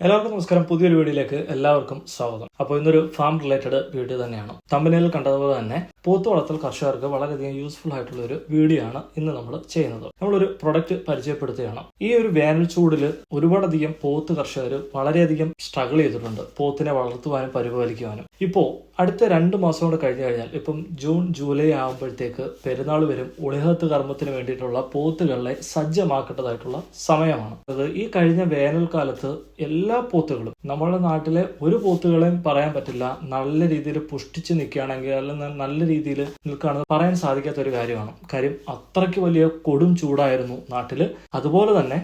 എല്ലാവർക്കും നമസ്കാരം. പുതിയൊരു വീഡിയോയിലേക്ക് എല്ലാവർക്കും സ്വാഗതം. അപ്പോൾ ഇന്നൊരു ഫാം റിലേറ്റഡ് വീഡിയോ തന്നെയാണ്. തമ്പനിയിൽ കണ്ടതുപോലെ തന്നെ പോത്ത് വളർത്തൽ കർഷകർക്ക് വളരെയധികം യൂസ്ഫുൾ ആയിട്ടുള്ള ഒരു വീഡിയോ ആണ് ഇന്ന് നമ്മൾ ചെയ്യുന്നത്. നമ്മളൊരു പ്രൊഡക്റ്റ് പരിചയപ്പെടുത്തുകയാണ്. ഈ ഒരു വേനൽ ചൂടിൽ ഒരുപാടധികം പോത്ത് കർഷകർ വളരെയധികം സ്ട്രഗിൾ ചെയ്തിട്ടുണ്ട് പോത്തിനെ വളർത്തുവാനും പരിപാലിക്കുവാനും. ഇപ്പോൾ അടുത്ത രണ്ട് മാസം കൂടെ കഴിഞ്ഞു കഴിഞ്ഞാൽ ഇപ്പം ജൂൺ ജൂലൈ ആകുമ്പോഴത്തേക്ക് പെരുന്നാൾ വരും. ഉളിഹത്ത് കർമ്മത്തിന് വേണ്ടിയിട്ടുള്ള പോത്തുകളെ സജ്ജമാക്കേണ്ടതായിട്ടുള്ള സമയമാണ്. അത് ഈ കഴിഞ്ഞ വേനൽക്കാലത്ത് എല്ലാ പോത്തുകളും നമ്മുടെ നാട്ടിലെ ഒരു പോത്തുകളെയും പറയാൻ പറ്റില്ല. നല്ല രീതിയിൽ പുഷ്ടിച്ച് നിൽക്കുകയാണെങ്കിൽ അല്ലെങ്കിൽ നല്ല രീതിയിൽ നിൽക്കുകയാണെന്ന് പറയാൻ സാധിക്കാത്ത ഒരു കാര്യമാണ്. കാര്യം അത്രയ്ക്ക് വലിയ കൊടും ചൂടായിരുന്നു നാട്ടിൽ അതുപോലെ തന്നെ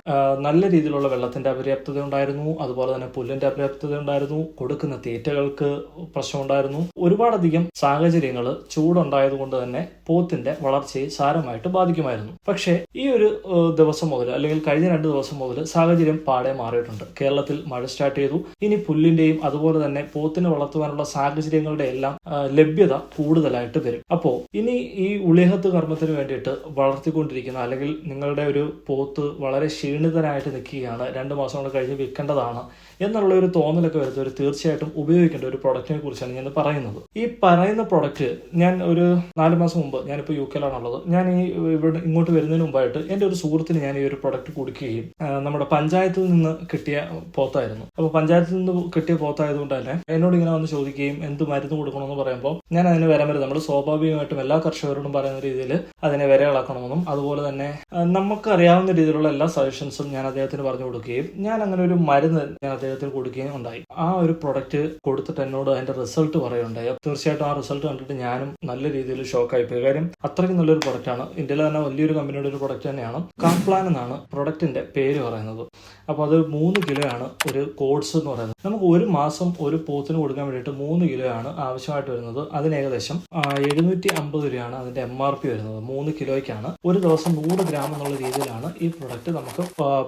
നല്ല രീതിയിലുള്ള വെള്ളത്തിന്റെ അപര്യാപ്തത ഉണ്ടായിരുന്നു. അതുപോലെ തന്നെ പുല്ലിന്റെ അപര്യാപ്തത ഉണ്ടായിരുന്നു. കൊടുക്കുന്ന തീറ്റകൾക്ക് പ്രശ്നമുണ്ടായിരുന്നു. ഒരുപാടധികം സാഹചര്യങ്ങൾ ചൂടുണ്ടായത് കൊണ്ട് തന്നെ പോത്തിന്റെ വളർച്ചയെ സാരമായിട്ട് ബാധിക്കുമായിരുന്നു. പക്ഷേ ഈ ഒരു ദിവസം മുതൽ അല്ലെങ്കിൽ കഴിഞ്ഞ രണ്ട് ദിവസം മുതൽ സാഹചര്യം പാടെ മാറിയിട്ടുണ്ട്. കേരളത്തിൽ മഴ സ്റ്റാർട്ട് ചെയ്തു. ഇനി പുല്ലിന്റെയും അതുപോലെ തന്നെ പോത്തിനെ വളർത്തുവാനുള്ള സാഹചര്യങ്ങളുടെ എല്ലാം ലഭ്യത കൂടുതലായിട്ട് വരും. അപ്പോൾ ഇനി ഈ ഉളിഹത്ത് കർമ്മത്തിന് വേണ്ടിയിട്ട് വളർത്തിക്കൊണ്ടിരിക്കുന്ന അല്ലെങ്കിൽ നിങ്ങളുടെ ഒരു പോത്ത് വളരെ ക്ഷീണിതനായിട്ട് നിൽക്കുകയാണ് രണ്ട് മാസം കൊണ്ട് കഴിഞ്ഞ് വിൽക്കേണ്ടതാണ് എന്നുള്ള ഒരു തോന്നലൊക്കെ വരുന്നവർ തീർച്ചയായിട്ടും ഉപയോഗിക്കേണ്ട ഒരു പ്രൊഡക്റ്റിനെ കുറിച്ചാണ് ഞാൻ പറയുന്നത്. ഈ പറയുന്ന പ്രൊഡക്റ്റ് ഞാൻ ഒരു നാല് മാസം മുമ്പ് ഞാനിപ്പോൾ യു കെയിലാണുള്ളത് ഞാൻ ഈ ഇവിടെ ഇങ്ങോട്ട് വരുന്നതിന് മുമ്പായിട്ട് എന്റെ ഒരു സുഹൃത്തിന് ഞാൻ ഈ ഒരു പ്രൊഡക്റ്റ് കൊടുക്കുകയും നമ്മുടെ പഞ്ചായത്തിൽ നിന്ന് കിട്ടിയ പോത്തായിരുന്നു. അപ്പോൾ പഞ്ചായത്തിൽ നിന്ന് കിട്ടിയ പോത്തായതുകൊണ്ട് തന്നെ എന്നോട് ഇങ്ങനെ വന്ന് ചോദിക്കുകയും എന്ത് മരുന്ന് കൊടുക്കണമെന്ന് പറയുമ്പോൾ ഞാൻ അതിന് വരെ വരും. നമ്മൾ സ്വാഭാവികമായിട്ടും എല്ലാ കർഷകരോടും പറയുന്ന രീതിയിൽ അതിനെ വരെ ഇളക്കണമെന്നും അതുപോലെ തന്നെ നമുക്ക് അറിയാവുന്ന രീതിയിലുള്ള എല്ലാ സജഷൻസും ഞാൻ അദ്ദേഹത്തിന് പറഞ്ഞു കൊടുക്കുകയും ഞാൻ അങ്ങനെ ഒരു മരുന്ന് ഞാൻ അദ്ദേഹത്തിന് കൊടുക്കുകയും ഉണ്ടായി. ആ ഒരു പ്രൊഡക്റ്റ് കൊടുത്തിട്ട് എന്നോട് അതിന്റെ റിസൾട്ട് പറയുണ്ടായി തീർച്ചയായിട്ടും ആ റിസൾട്ട് കണ്ടിട്ട് ഞാനും നല്ല രീതിയിൽ ഷോക്കായി പോയി കാര്യം അത്രയ്ക്ക് നല്ലൊരു പ്രൊഡക്റ്റാണ് ഇന്ത്യയിലെ തന്നെ വലിയൊരു കമ്പനിയുടെ ഒരു പ്രൊഡക്റ്റ് തന്നെയാണ്. കാംപ്ലാൻ എന്നാണ് പ്രൊഡക്റ്റിന്റെ പേര് പറയുന്നത്. അപ്പോൾ അത് മൂന്ന് കിലോ ആണ് ഒരു കോഡ്സ് എന്ന് പറയുന്നത്. നമുക്ക് ഒരു മാസം ഒരു പോത്തിന് കൊടുക്കാൻ വേണ്ടിയിട്ട് മൂന്ന് കിലോ ആണ് ആവശ്യമായിട്ട് വരുന്നത്. അതിന് ഏകദേശം എഴുന്നൂറ്റി അമ്പത് രൂപയാണ് അതിന്റെ എം ആർ പി വരുന്നത്. മൂന്ന് കിലോയ്ക്കാണ്. ഒരു ദിവസം നൂറ് ഗ്രാം എന്നുള്ള രീതിയിലാണ് ഈ പ്രൊഡക്റ്റ് നമുക്ക്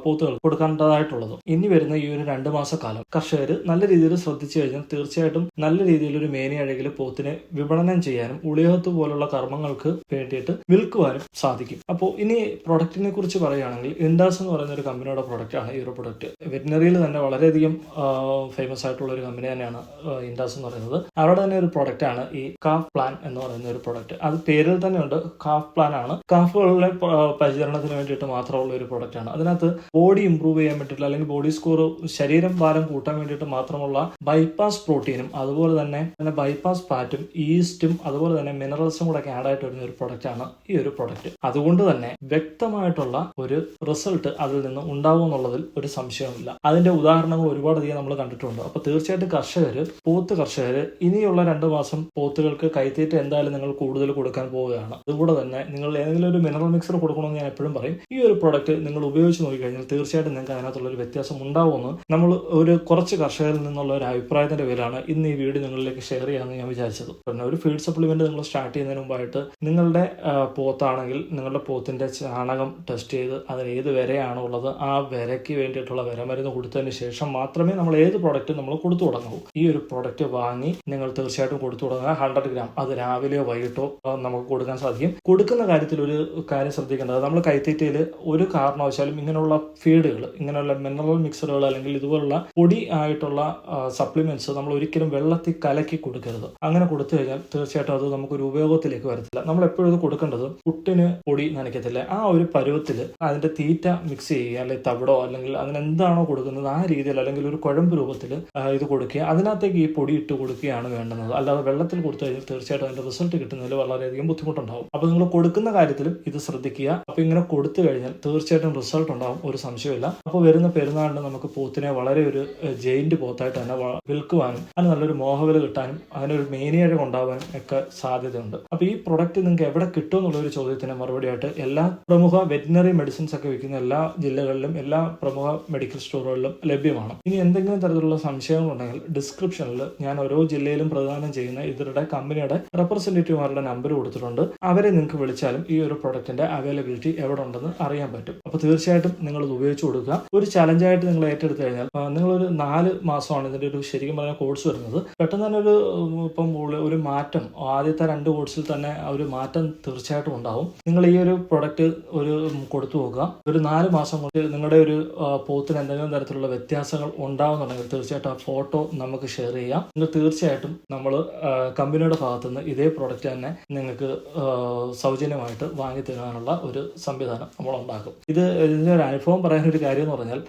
പോത്തുകൾ കൊടുക്കേണ്ടതായിട്ടുള്ളത്. ഇനി വരുന്ന ഈ ഒരു രണ്ട് മാസക്കാലം കർഷകർ നല്ല രീതിയിൽ ശ്രദ്ധിച്ചു കഴിഞ്ഞാൽ തീർച്ചയായിട്ടും നല്ല രീതിയിൽ ഒരു മേനി അഴകിൽ പോത്തിനെ വിപണനം ചെയ്യാനും ഉളിയകത്ത് പോലുള്ള കർമ്മങ്ങൾക്ക് വേണ്ടിയിട്ട് വിൽക്കുവാനും സാധിക്കും. അപ്പോൾ ഇനി പ്രൊഡക്റ്റിനെ കുറിച്ച് പറയുകയാണെങ്കിൽ ഇൻഡാസ് എന്ന് പറയുന്ന ഒരു കമ്പനിയുടെ പ്രൊഡക്റ്റ് ആണ് ഈ ഒരു പ്രൊഡക്റ്റ് വെറ്റിനറിയിൽ തന്നെ വളരെയധികം ഫേമസ് ആയിട്ടുള്ള ഒരു കമ്പനി തന്നെയാണ് ഇൻഡാസ് എന്ന് പറയുന്നത്. അവരുടെ തന്നെ ഒരു പ്രൊഡക്റ്റ് ആണ് ഈ കാഫ് പ്ലാൻ എന്ന് പറയുന്ന ഒരു പ്രൊഡക്റ്റ് അത് പേരിൽ തന്നെ ഉണ്ട് കാഫ് പ്ലാൻ ആണ്. കാഫുകളുടെ പരിചരണത്തിന് വേണ്ടിയിട്ട് മാത്രമുള്ള ഒരു പ്രൊഡക്റ്റ് ആണ്. അതിനകത്ത് ബോഡി ഇംപ്രൂവ് ചെയ്യാൻ വേണ്ടിയിട്ടുള്ള അല്ലെങ്കിൽ ബോഡി സ്കോർ ശരീരം ഭാരം കൂട്ടാൻ വേണ്ടിയിട്ട് മാത്രമുള്ള ബൈപ്പാസ് പ്രോട്ടീനും അതുപോലെ തന്നെ ബൈപ്പാസ് ഫാറ്റും ഈസ്റ്റും അതുപോലെ തന്നെ മിനറൽസും കൂടെ ഒക്കെ ആഡ് ആയിട്ട് വരുന്ന ഒരു പ്രൊഡക്റ്റ് ആണ് ഈ ഒരു പ്രൊഡക്റ്റ് അതുകൊണ്ട് തന്നെ വ്യക്തമായിട്ടുള്ള ഒരു റിസൾട്ട് അതിൽ നിന്ന് ഉണ്ടാവും എന്നുള്ളതിൽ ഒരു സംശയമില്ല അതിന്റെ ഉദാഹരണങ്ങൾ ഒരുപാടധികം നമ്മൾ കണ്ടിട്ടുണ്ട്. അപ്പൊ തീർച്ചയായിട്ടും കർഷകർ പോത്ത് കർഷകർ ഇനിയുള്ള രണ്ട് മാസം പോത്തുകൾക്ക് കൈത്തീറ്റ എന്തായാലും നിങ്ങൾ കൂടുതൽ കൊടുക്കാൻ പോവുകയാണ്. അതുകൂടെ തന്നെ നിങ്ങൾ ഏതെങ്കിലും ഒരു മിനറൽ മിക്സർ കൊടുക്കണമെന്ന് ഞാൻ എപ്പോഴും പറയും. ഈ ഒരു പ്രോഡക്റ്റ് നിങ്ങൾ ഉപയോഗിച്ച് നോക്കിക്കഴിഞ്ഞാൽ തീർച്ചയായിട്ടും നിങ്ങൾക്ക് അതിനകത്തുള്ള ഒരു വ്യത്യാസം ഉണ്ടാവുമെന്ന് നമ്മൾ ഒരു കുറച്ച് കർഷകരിൽ നിന്നുള്ള ഒരു അഭിപ്രായത്തിന്റെ പേരാണ് ഇന്ന് ഈ വീഡിയോ നിങ്ങളിലേക്ക് ഷെയർ ചെയ്യാമെന്ന് ഞാൻ വിചാരിച്ചത്. പിന്നെ ഒരു ഫീഡ് സപ്ലിമെന്റ് നിങ്ങൾ സ്റ്റാർട്ട് ചെയ്യുന്നതിന് മുമ്പായിട്ട് നിങ്ങളുടെ പോത്താണെങ്കിൽ നിങ്ങളുടെ പോത്തിന്റെ ചാണകം ടെസ്റ്റ് ചെയ്ത് അതിന് ഏത് വരെയാണോ ഉള്ളത് ആ വരയ്ക്ക് വേണ്ടിയിട്ടുള്ള വിരമരുന്ന് കൊടുത്തതിന് ശേഷം മാത്രമേ നമ്മൾ ഏത് പ്രോഡക്റ്റ് നമ്മൾ കൊടുത്തു തുടങ്ങൂ. ഈ ഒരു പ്രോഡക്റ്റ് വാങ്ങി നിങ്ങൾ തീർച്ചയായിട്ടും കൊടുത്തു തുടങ്ങുക. ഹൺഡ്രഡ് ഗ്രാം അത് രാവിലെയോ വൈകിട്ടോ നമുക്ക് കൊടുക്കാൻ സാധിക്കും. കൊടുക്കുന്ന കാര്യത്തിൽ ഒരു കാര്യം ശ്രദ്ധിക്കേണ്ടത് നമ്മൾ കൈത്തീറ്റയിൽ ഒരു കാരണവശാലും ഇങ്ങനെയുള്ള ഫീഡുകൾ ഇങ്ങനെയുള്ള മിനറൽ മിക്സറുകൾ അല്ലെങ്കിൽ ഇതുപോലുള്ള പൊടി ആയിട്ടുള്ള സപ്ലിമെന്റ്സ് നമ്മൾ ഒരിക്കലും വെള്ളത്തിൽ കലക്കി കൊടുക്കരുത്. അങ്ങനെ കൊടുത്തു കഴിഞ്ഞാൽ തീർച്ചയായിട്ടും അത് നമുക്കൊരു ഉപയോഗത്തിലേക്ക് വരത്തില്ല. നമ്മൾ എപ്പോഴും ഇത് കൊടുക്കേണ്ടത് പുട്ടിന് പൊടി നനയ്ക്കത്തില്ല. ആ ഒരു പരുവത്തിൽ അതിന്റെ തീറ്റ മിക്സ് ചെയ്യുക അല്ലെങ്കിൽ തവിടോ അല്ലെങ്കിൽ അതിനെന്താണോ കൊടുക്കുന്നത് ആ രീതിയിൽ അല്ലെങ്കിൽ ഒരു കുഴമ്പ് രൂപത്തിൽ ഇത് കൊടുക്കുക. അതിനകത്തേക്ക് ഈ പൊടി ഇട്ട് കൊടുക്കുകയാണ് വേണ്ടുന്നത്. അല്ലാതെ വെള്ളത്തിൽ കൊടുത്തു കഴിഞ്ഞാൽ തീർച്ചയായിട്ടും റിസൾട്ട് കിട്ടുന്നതിൽ വളരെയധികം ബുദ്ധിമുട്ടുണ്ടാവും. അപ്പോൾ നിങ്ങൾ കൊടുക്കുന്ന കാര്യത്തിലും ഇത് ശ്രദ്ധിക്കുക. അപ്പോൾ ഇങ്ങനെ കൊടുത്തു കഴിഞ്ഞാൽ തീർച്ചയായിട്ടും റിസൾട്ട് ഉണ്ടാവും. ഒരു സംശയമില്ല അപ്പോൾ വരുന്ന പെരുന്നാളിന് നമുക്ക് പോത്തിനെ വളരെ ഒരു ജയിന്റ് പോത്തായിട്ട് തന്നെ വിൽക്കുവാനും അതിന് നല്ലൊരു മോഹവില കിട്ടാനും അതിനൊരു മേനിയഴ ഉണ്ടാവാനും ഒക്കെ സാധ്യതയുണ്ട്. അപ്പോൾ ഈ പ്രൊഡക്റ്റ് നിങ്ങൾക്ക് എവിടെ കിട്ടും എന്നുള്ള ഒരു ചോദ്യത്തിന് മറുപടിയായിട്ട് എല്ലാ പ്രമുഖ വെറ്റിനറി മെഡിസിൻസ് ഒക്കെ വിൽക്കുന്ന എല്ലാ ജില്ലകളിലും എല്ലാ പ്രമുഖ മെഡിക്കൽ സ്റ്റോറുകളിലും ലഭ്യമാണ്. ഇനി എന്തെങ്കിലും തരത്തിലുള്ള സംശയങ്ങളുണ്ടെങ്കിൽ ഡിസ്ക്രിപ്ഷനിൽ ഞാൻ ഓരോ ജില്ലയിലും പ്രദാനം ചെയ്യുന്ന ഇവരുടെ കമ്പനിയുടെ റെപ്രസെന്റേറ്റീവുമാരുടെ നമ്പർ കൊടുത്തിട്ടുണ്ട്. അവരെ നിങ്ങൾക്ക് വിളിച്ചാലും ഈ ഒരു പ്രൊഡക്റ്റിന്റെ അവൈലബിലിറ്റി എവിടെ ഉണ്ടെന്ന് അറിയാൻ പറ്റും. അപ്പോൾ തീർച്ചയായിട്ടും നിങ്ങൾ ഇത് ഉപയോഗിച്ച് കൊടുക്കുക. ഒരു ചലഞ്ചായിട്ട് നിങ്ങൾ ഏറ്റെടുത്ത് കഴിഞ്ഞാൽ നിങ്ങളൊരു നാല് മാസമാണ് ഇതിന്റെ ഒരു ശരിക്കും പറഞ്ഞ കോഴ്സ് വരുന്നത്. പെട്ടെന്ന് തന്നെ ഒരു ഇപ്പം ഒരു മാറ്റം ആദ്യത്തെ രണ്ട് കോഴ്സിൽ തന്നെ ഒരു മാറ്റം തീർച്ചയായിട്ടും ഉണ്ടാവും. നിങ്ങൾ ഈ ഒരു പ്രൊഡക്റ്റ് ഒരു കൊടുത്തു നോക്കുക. ഒരു നാല് മാസം കൊണ്ട് നിങ്ങളുടെ ഒരു പോത്തിന് എന്തെങ്കിലും തരത്തിലുള്ള വ്യത്യാസങ്ങൾ ഉണ്ടാവുന്നുണ്ടെങ്കിൽ തീർച്ചയായിട്ടും ആ ഫോട്ടോ നമുക്ക് ഷെയർ ചെയ്യാം. നിങ്ങൾ തീർച്ചയായിട്ടും നമ്മൾ കമ്പനിയുടെ ഭാഗത്തു നിന്ന് ഇതേ പ്രോഡക്റ്റ് തന്നെ നിങ്ങൾക്ക് സൗജന്യമായിട്ട് വാങ്ങി തരാനുള്ള ഒരു സംവിധാനം നമ്മൾ ഉണ്ടാക്കും ഇത് ഒരു അനുഭവം പറയാൻ ഒരു കാര്യം എന്ന് പറഞ്ഞാൽ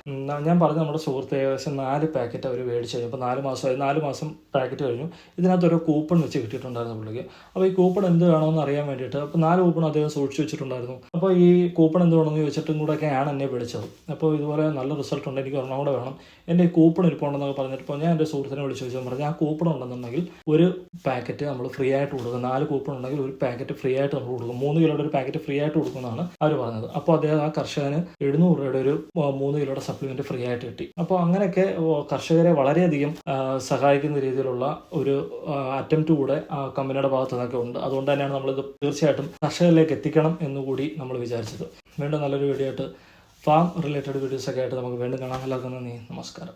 ഞാൻ പറഞ്ഞ നമ്മുടെ സുഹൃത്ത് ഏകദേശം നാല് പാക്കറ്റ് അവർ മേടിച്ചു കഴിഞ്ഞു. അപ്പോൾ നാല് മാസമായി നാല് മാസം പാക്കറ്റ് കഴിഞ്ഞു. ഇതിനകത്ത് ഒരു കൂപ്പൺ വെച്ച് കിട്ടിയിട്ടുണ്ടായിരുന്നു പുള്ളിക്ക്. അപ്പോൾ ഈ കൂപ്പൺ എന്ത് വേണമെന്ന് അറിയാൻ വേണ്ടിയിട്ട് അപ്പോൾ നാല് കൂപ്പൺ അദ്ദേഹം സൂക്ഷിച്ചു വെച്ചിട്ടുണ്ടായിരുന്നു. അപ്പോൾ ഈ കൂപ്പൺ എന്ത് വേണമെന്ന് ചോദിച്ചിട്ടും കൂടെയൊക്കെയാണ് എന്നെ വിളിച്ചത്. അപ്പോൾ ഇതുപോലെ നല്ല റിസൾട്ട് ഉണ്ട് എനിക്ക് ഒരെണ്ണം കൂടെ വേണം. എന്റെ കൂപ്പൺ ഇരിപ്പുണ്ടെന്നൊക്കെ പറഞ്ഞിട്ട് ഇപ്പോൾ ഞാൻ എന്റെ സുഹൃത്തിനെ വിളിച്ചു ചോദിച്ചാൽ പറഞ്ഞു ആ കൂപ്പൺ ഉണ്ടെന്നുണ്ടെങ്കിൽ ഒരു പാക്കറ്റ് നമ്മൾ ഫ്രീ ആയിട്ട് കൊടുക്കും. നാല് കൂപ്പൺ ഉണ്ടെങ്കിൽ ഒരു പാക്കറ്റ് ഫ്രീ ആയിട്ട് നമ്മൾ കൊടുക്കും. മൂന്ന് കിലോയുടെ ഒരു പാക്കറ്റ് ഫ്രീ ആയിട്ട് കൊടുക്കുന്നതാണ് അവർ പറഞ്ഞത്. അപ്പോൾ അദ്ദേഹം ആ കർഷകന് എഴുന്നൂറ് രൂപയുടെ ഒരു മൂന്ന് കിലോയുടെ സപ്ലിമെന്റ് ഫ്രീ ആയിട്ട് കിട്ടി. അപ്പോൾ അങ്ങനെയൊക്കെ കർഷകരെ വളരെയധികം സഹായിക്കുന്ന രീതിയിലുള്ള ഒരു അറ്റംപ്റ്റ് കൂടെ കമ്പനിയുടെ ഭാഗത്തു നിന്നൊക്കെ ഉണ്ട്. അതുകൊണ്ട് തന്നെയാണ് നമ്മളിത് തീർച്ചയായിട്ടും കർഷകരിലേക്ക് എത്തിക്കണം എന്നുകൂടി നമ്മൾ വിചാരിച്ചത്. വീണ്ടും നല്ലൊരു വീഡിയോ ആയിട്ട് ഫാം റിലേറ്റഡ് വീഡിയോസ് ഒക്കെ ആയിട്ട് നമുക്ക് വീണ്ടും കാണാൻ എല്ലാവർക്കും നന്ദി. നമസ്കാരം.